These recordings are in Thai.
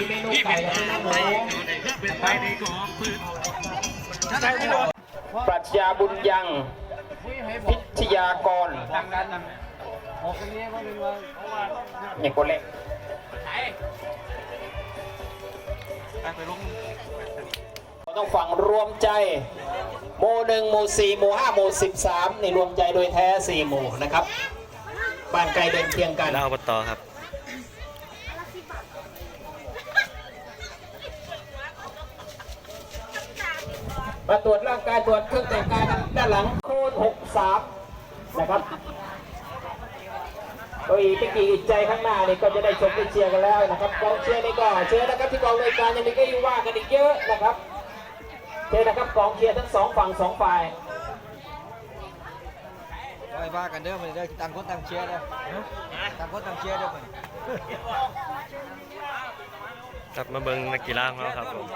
มีเมนูไก่กับเมนูหมูปรัชญาบุญยัง พิทยากรเนี่ยคนเล็กเราต้องฝังรวมใจหมู่หนึ่งหมู่สี่หมู่ห้าหมู่สิบสามนี่รวมใจโดยแท้สี่หมู่นะครับ บ้านไกลเดินเคียงกันแล้วอบตครับ มาตรวจร่างกายตรวจเครื่องแต่งกายกันด้านหลังโคน63นะครับตัวอีกไม่กี่ใจข้างหน้านี่ก็จะได้ชมได้เชียร์กันแล้วนะครับกองเชียร์นี่ก็เชิญนะครับที่กองรายการยังมีก็ยังว่ากันอีกเยอะนะครับเชิญนะครับกองเชียร์ทั้งสองฝั่งสองฝ่ายไว้ว่ากันเด้อมันเด้อต่างคนต่างเชียร์เด้อต่างคนต่างเชียร์เด้อมันกลับมาเบิงนักกีฬาของเราครับผม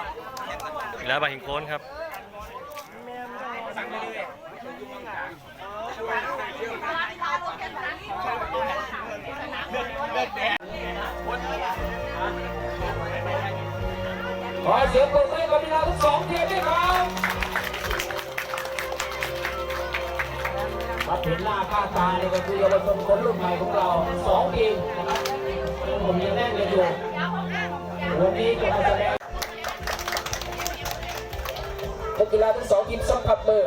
กีฬาบาหิงโค้นครับ ขอเสียงปรบมือกับพี่น้องทั้งสองทีมด้วยครับมาถึงหน้าค่าตาเนี่ยก็คือเยาวชนคนรุ่นใหม่ของเราสองทีมนะครับผมยังแน่นกันอยู่วันนี้จะมาแสดง กีฬาทั้งสองทีมสัมผัสมือ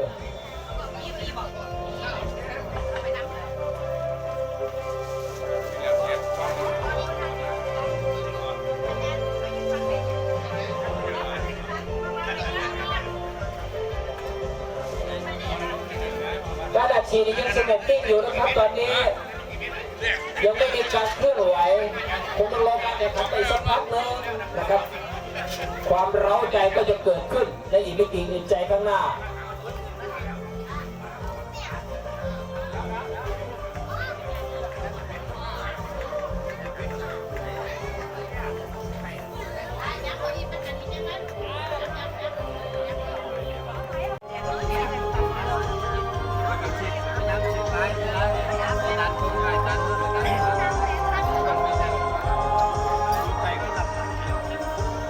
การอัดฉีดยังสงบนิ่งอยู่นะครับตอนนี้ ยังไม่มีการเคลื่อนไหวคงต้องรอการแข่งขันไปสักพักหนึงนะครับ ความเร้าใจก็จะเกิดขึ้น ในอีกไม่กี่อึดใจข้างหน้า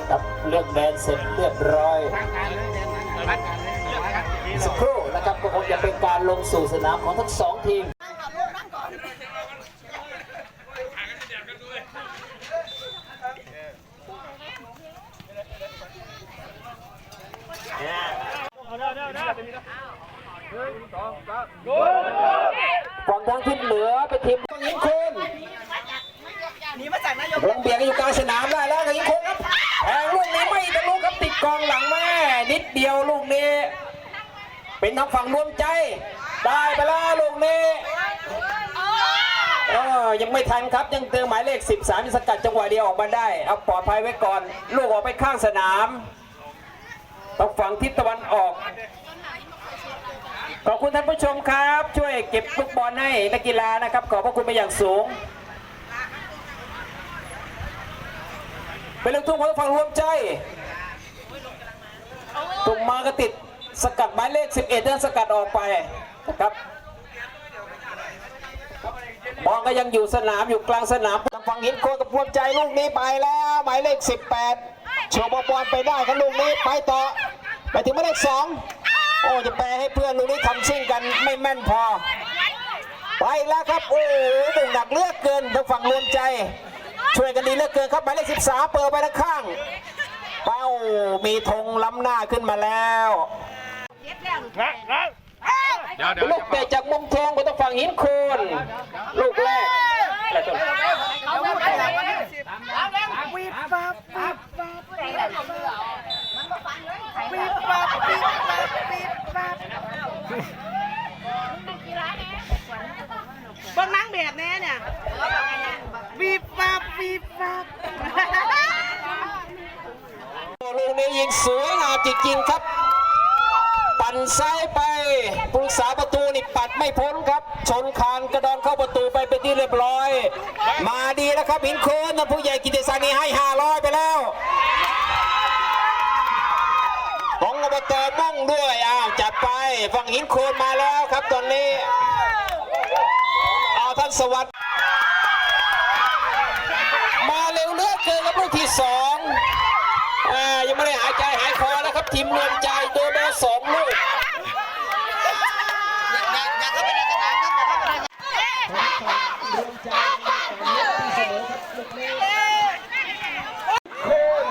ครับเลือกแดนเสร็จเรียบร้อย การลงสู่สนามของทั้งสองทีมฝั่งทางทิศเหนือเป็นทีมฝั่งยิงคุณ หนีมาจากนายก ลงเบียดกันอยู่กลางสนามได้แล้วกับยิงคุณครับแทงลูกนี้ไม่ทะลุครับติดกองหลังแม่นิดเดียวลูกนี้ เป็นทางฝั่งรวมใจ ได้ไปแล้วลูกนี้เออยังไม่ทันครับยังเติมหมายเลข 13ยังสกัดจังหวะเดียวออกมาได้ เอาปลอดภัยไว้ก่อน ลูกออกไปข้างสนามต้องฝั่งทิศตะวันออก ขอบคุณท่านผู้ชมครับ ช่วยเก็บลูกบอลให้นักกีฬานะครับ ขอบพระคุณไปนอย่างสูงเป็นลูกทุ่งของฝั่งรวมใจ ตุ่มมาก็ติด สกัดหมายเลข 11เดินสกัดออกไปนะครับบอลก็ยังอยู่สนามอยู่กลางสนามทางฝั่งหินโคกับรวมใจลูกนี้ไปแล้ว หมายเลข 18โชว์บอลไปได้ครับลูกนี้ไปต่อไปถึงหมายเลข2โอ้จะแปลให้เพื่อนลูกนี้ทำซิ่งกันไม่แม่นพอ ไปแล้วครับโอ้โหหนึ่งหนักเลือกเกินทางฝั่งรวมใจ ช่วยกันดีเลือกเกินครับหมายเลข 13 เปิดไปทางข้างเป้ามีธงล้ำหน้าขึ้นมาแล้ว ลูกเตะจากมุมทองไปทางฝั่งหินโคนลูกแรกแล้วก็เขาพูดอะไรวะเนี่ยวีบวับวีบวับวีบวับวีบวับวีบวับเบิ่งนางแบบแน่เนี่ยวีบวับวีบวับลูกนี้ยิงสวยงามจริงๆครับปั่น ซ้ายไปผู้รักษาประตูนี่ปัดไม่พ้นครับ ชนคานกระดอนเข้าประตูไปเป็นที่เรียบร้อย มาดีแล้วครับหินโคนนผู้ใหญ่กิติศักดิ์นี่ให้ 500 ไปแล้วของอบตม่องด้วยอ้าวจัดไปฝั่งหินโคนมาแล้วครับตอนนี้เอาท่านสวัสดิ์มาเกินครับลูกที่สองอ่ายังไม่ได้หายใจหายคอแล้วครับทีมรวมใจโดนมาสองลูก อย่าอย่าเข้าไปในสนามครับอย่าเข้าไปในสนาม รวมใจแต่เลือกที่เสมอครับลูกนี้โคน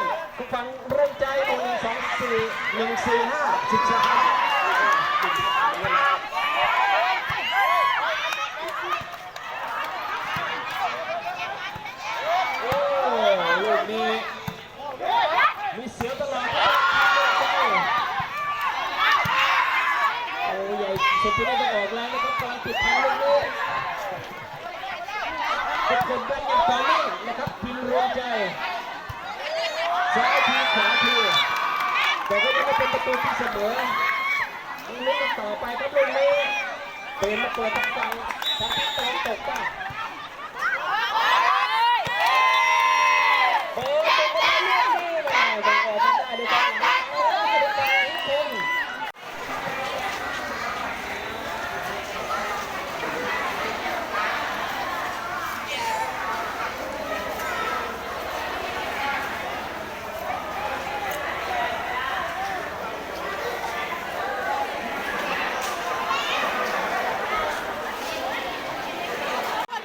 ฟังรวมใจหนึ่งสองสี่หนึ่งสี่ห้าสิบสามโอ้ลูกนี้มีเสียวตลอดครับโอ้ใหญ่สุดที่ได้จะออกแล้วนะครับกำลังติดทางลูกนี้ ทุกคนได้อย่างต่อเนื่องนะครับพิมพ์รวมใจซ้ายทีขวาทีแต่ก็ยังไม่ เป็นประตูที่เสมอลุ้นกันต่อไปครับลูกนี้เป็นมาเปิดทางฝั่งทางที่ตอนตกป่ะโอ้ยตกมาเรื่อยๆเลยยังออกมาได้ด้วยกันนะโอ้ยด้วยกันทุกคน